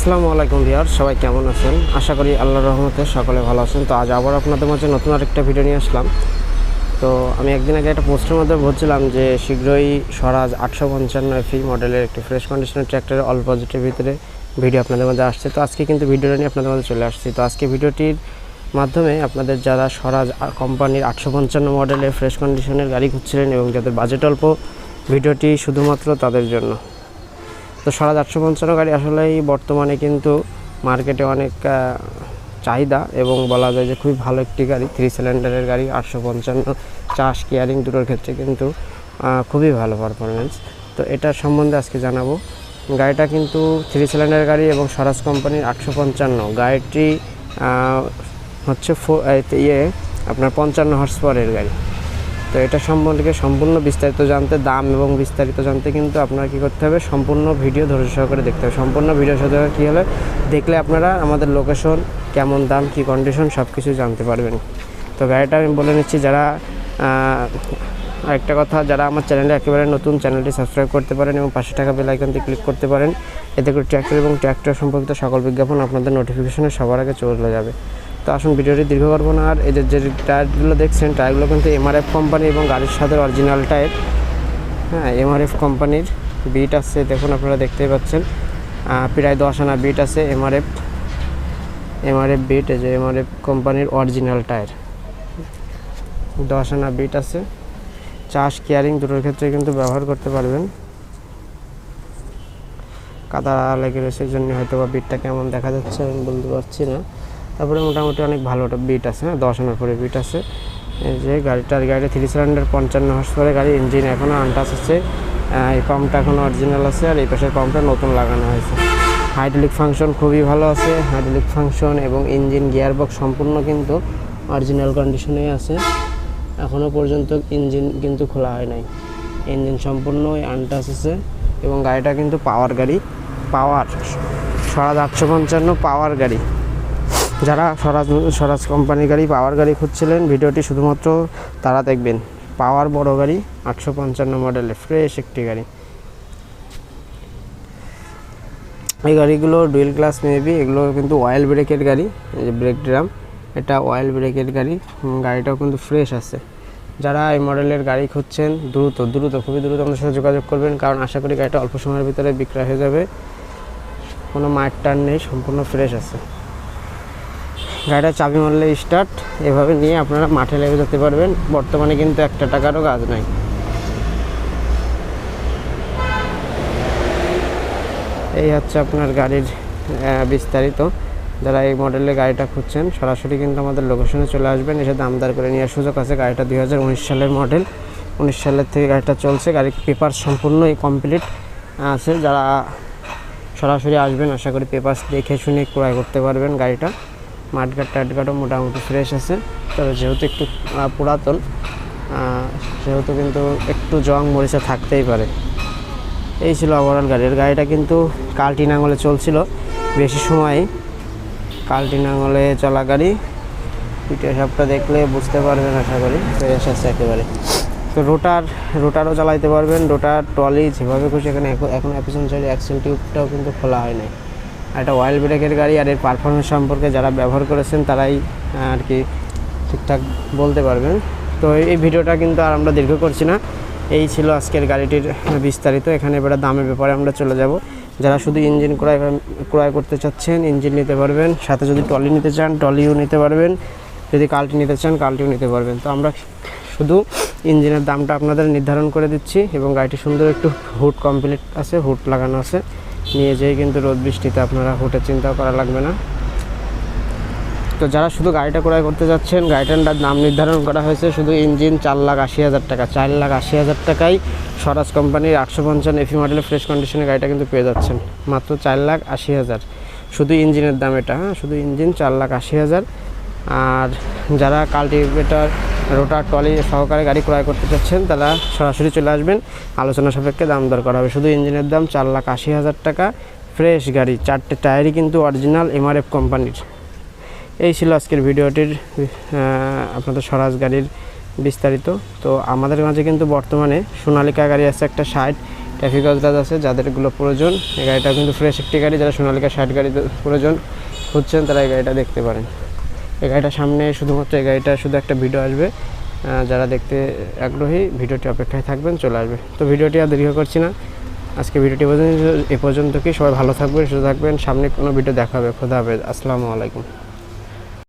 আসসালামু আলাইকুম ভিয়ার সবাই কেমন আছেন? আশা করি আল্লাহর রহমতে সকলে ভালো আছেন। তো আজ আবার আপনাদের মাঝে নতুন আরেকটা ভিডিও নিয়ে আসলাম। তো আমি একদিন আগে একটা পোস্টের মধ্যে বলছিলাম যে শীঘ্রই স্বরাজ আটশো পঞ্চান্ন এফি মডেলের একটি ফ্রেশ কন্ডিশনের ট্র্যাক্টরের অল বাজেটের ভিতরে ভিডিও আপনাদের মধ্যে আসছে। তো আজকে কিন্তু ভিডিওটা নিয়ে আপনাদের মধ্যে চলে আসছি। তো আজকে ভিডিওটির মাধ্যমে আপনাদের যারা স্বরাজ কোম্পানির আটশো পঞ্চান্ন মডেলের ফ্রেশ কন্ডিশনের গাড়ি খুঁজছিলেন এবং যাদের বাজেট অল্প ভিডিওটি শুধুমাত্র তাদের জন্য। তো স্বরাজ আটশো পঞ্চান্ন গাড়ি আসলেই বর্তমানে কিন্তু মার্কেটে অনেক চাহিদা এবং বলা যায় যে খুবই ভালো একটি গাড়ি থ্রি সিলিন্ডারের গাড়ি, আটশো পঞ্চান্ন, চাষ কেয়ারিং দুটোর ক্ষেত্রে কিন্তু খুবই ভালো পারফরমেন্স তো এটার সম্বন্ধে আজকে জানাব। গাড়িটা কিন্তু থ্রি সিলিন্ডার গাড়ি এবং স্বরাজ কোম্পানির আটশো পঞ্চান্ন। গাড়িটি হচ্ছে ফো- ইয়ে আপনার পঞ্চান্ন হর্স পাওয়ারের গাড়ি। তো এটা সম্পর্কে সম্পূর্ণ বিস্তারিত জানতে, দাম এবং বিস্তারিত জানতে কিন্তু আপনারা কী করতে হবে, সম্পূর্ণ ভিডিও ধৈর্য সহকারে দেখতে হবে। সম্পূর্ণ ভিডিও সাথে কী হলে দেখলে আপনারা আমাদের লোকেশন কেমন দাম, কী কন্ডিশন সব কিছু জানতে পারবেন। তো গাড়িটা আমি বলে নিচ্ছি, যারা আরেকটা কথা, যারা আমার চ্যানেলে একেবারে নতুন চ্যানেলটি সাবস্ক্রাইব করতে পারেন এবং পাশে টাকা বেল আইকনটি ক্লিক করতে পারেন, এতে করে ট্র্যাক্টর এবং ট্র্যাক্টর সম্পর্কিত সকল বিজ্ঞাপন আপনাদের নোটিফিকেশনে সবার আগে চলে যাবে। তো আসুন ভিডিওটি দীর্ঘ করব না। আর এদের যে টায়ারগুলো দেখছেন, টায়ারগুলো কিন্তু এমআরএফ কোম্পানি এবং গাড়ির সাথে অরিজিনাল টায়ার। হ্যাঁ এমআরএফ কোম্পানির বিট আছে, দেখুন আপনারা দেখতেই পাচ্ছেন। প্রায় দশ আনা বিট আছে এমআরএফ এমআরএফ বিট এই যে এমআরএফ কোম্পানির অরিজিনাল টায়ার। দশ আনা বিট আছে। চাষ কেয়ারিং দুটোর ক্ষেত্রে কিন্তু ব্যবহার করতে পারবেন। কাদা লেগে রয়েছে জন্য হয়তো বা বিটটা কেমন দেখা যাচ্ছে আমি বলতে পারছি না। তারপরে মোটামুটি অনেক ভালো একটা বিট আছে হ্যাঁ? দশ আনার পরে বিট আছে। এই যে গাড়িটার গাড়িটা থ্রি সিলিন্ডার পঞ্চান্ন হর্স পরে গাড়ি ইঞ্জিন এখনও আনটাচ আছে এই পাম্পটা এখনও অরিজিনাল আছে আর এই পাশের পাম্পটা নতুন লাগানো হয়েছে। হাইড্রোলিক ফাংশন খুবই ভালো আছে। হাইড্রোলিক ফাংশন এবং ইঞ্জিন গিয়ারবক্স সম্পূর্ণ কিন্তু অরিজিনাল কন্ডিশনেই আছে। এখনও পর্যন্ত ইঞ্জিন কিন্তু খোলা হয় নাই। ইঞ্জিন সম্পূর্ণই আনটাচ আছে এবং গাড়িটা কিন্তু পাওয়ার গাড়ি পাওয়ার স্বরাজ আটশো পঞ্চান্ন পাওয়ার গাড়ি। যারা স্বরাজ স্বরাজ কোম্পানির গাড়ি, পাওয়ার গাড়ি খুঁজছিলেন, ভিডিওটি শুধুমাত্র তারা দেখবেন। পাওয়ার বড় গাড়ি, আটশো পঞ্চান্ন মডেলের ফ্রেশ একটি গাড়ি। এই গাড়িগুলো ডুয়েল ক্লাস মেবি এগুলো কিন্তু অয়েল ব্রেকের গাড়ি, এই যে ব্রেক ড্রাম এটা অয়েল ব্রেকের গাড়ি গাড়িটাও কিন্তু ফ্রেশ আছে। যারা এই মডেলের গাড়ি খুঁজছেন, দ্রুত দ্রুত, খুবই দ্রুত আমাদের সাথে যোগাযোগ করবেন, কারণ আশা করি গাড়িটা অল্প সময়ের ভিতরে বিক্রয় হয়ে যাবে। কোনো মায়ের টান নেই, সম্পূর্ণ ফ্রেশ আছে। গাড়িটা চাবি মারলে স্টার্ট এভাবে নিয়ে আপনারা মাঠে লেগে যেতে পারবেন। বর্তমানে কিন্তু একটা টাকারও কাজ নাই। এই হচ্ছে আপনার গাড়ির বিস্তারিত। যারা এই মডেলের গাড়িটা খুঁজছেন, সরাসরি কিন্তু আমাদের লোকেশনে চলে আসবেন। এসে দামদার করে নেওয়ার সুযোগ আছে। গাড়িটা দুই হাজার উনিশ সালের মডেল উনিশ সালের থেকে গাড়িটা চলছে। গাড়ির পেপার সম্পূর্ণই কমপ্লিট আছে। যারা সরাসরি আসবেন, আশা করি পেপার দেখে শুনে ক্রয় করতে পারবেন গাড়িটা। মাঠঘাট টাটঘাটও মোটামুটি ফ্রেশ আছে। তবে যেহেতু একটু পুরাতন সেহেতু কিন্তু একটু জং মরিচা থাকতেই পারে। এই ছিল ওভারঅল গাড়ির গাড়িটা কিন্তু কালটি নাঙলে চলছিল, বেশি সময় কালটি নাঙলে চলা গাড়ি। পিটিএ সাপটা দেখলে বুঝতে পারবেন আশা করি ফ্রেশ আছে একেবারে। তো রোটার, রোটারও চালাইতে পারবেন, রোটার, ট্রলি যেভাবে খুশি এখানে, এখন- এখন সাইডে অ্যাক্সেল টিউবটাও কিন্তু খোলা হয় নাই। এটা অয়েল ব্রেকের গাড়ি আর এর পারফরমেন্স সম্পর্কে যারা ব্যবহার করেছেন তারাই আর কি ঠিকঠাক বলতে পারবেন। তো এই ভিডিওটা কিন্তু আর আমরা দীর্ঘ করছি না। এই ছিল আজকের গাড়িটির বিস্তারিত। এখানে এবারে দামের ব্যাপারে আমরা চলে যাব। যারা শুধু ইঞ্জিন ক্রয় ক্রয় করতে চাচ্ছেন ইঞ্জিন নিতে পারবেন। সাথে যদি টলি নিতে চান টলিও নিতে পারবেন। যদি কালটি নিতে চান কালটিও নিতে পারবেন। তো আমরা শুধু ইঞ্জিনের দামটা আপনাদের নির্ধারণ করে দিচ্ছি এবং গাড়িটি সুন্দর একটু হুড কমপ্লিট আছে হুড লাগানো আছে। নিয়ে যেয়ে কিন্তু রোদ বৃষ্টিতে আপনারা হুটের চিন্তা করা লাগবে না। তো যারা শুধু গাড়িটা ক্রয় করতে যাচ্ছেন, গাড়িটার দাম নির্ধারণ করা হয়েছে, শুধু ইঞ্জিন চার লাখ আশি হাজার টাকা, চার লাখ আশি হাজার টাকায় স্বরাজ কোম্পানির আটশো পঞ্চান্ন এফি মডেলের ফ্রেশ কন্ডিশনে গাড়িটা কিন্তু পেয়ে যাচ্ছেন। মাত্র চার লাখ আশি হাজার। শুধু ইঞ্জিনের দাম এটা হ্যাঁ শুধু ইঞ্জিন চার লাখ আশি হাজার। আর যারা কাল্টিভেটার রোটার টলি সহকারে গাড়ি ক্রয় করতে চাচ্ছেন, তারা সরাসরি চলে আসবেন। আলোচনা সাপেক্ষে দাম দর করা হবে। শুধু ইঞ্জিনের দাম চার লাখ আশি হাজার টাকা। ফ্রেশ গাড়ি, চারটে টায়ারই কিন্তু অরিজিনাল এমআরএফ কোম্পানির। এই ছিল আজকের ভিডিওটির আপনাদের স্বরাজ গাড়ির বিস্তারিত। তো আমাদের মাঝে কিন্তু বর্তমানে সোনালিকা গাড়ি আছে একটা ষাট, ট্রাফিক অজরাজ আছে যাদেরগুলো প্রয়োজন। এই গাড়িটা কিন্তু ফ্রেশ একটি গাড়ি, যারা সোনালিকা ষাট গাড়ি প্রয়োজন খুঁজছেন, তারা এই গাড়িটা দেখতে পারেন। এই গাড়িটার সামনে শুধুমাত্র এই গাড়িটা শুধু একটা ভিডিও আসবে। যারা দেখতে আগ্রহী, ভিডিওটি অপেক্ষায় থাকবেন, চলে আসবে। তো ভিডিওটি আর দীর্ঘ করছি না। আজকে ভিডিওটি এ পর্যন্ত কি সবাই ভালো থাকবেন, সুস্থ থাকবেন। সামনে কোনো ভিডিও দেখা হবে। খোদা হাফেজ। আসসালামু আলাইকুম।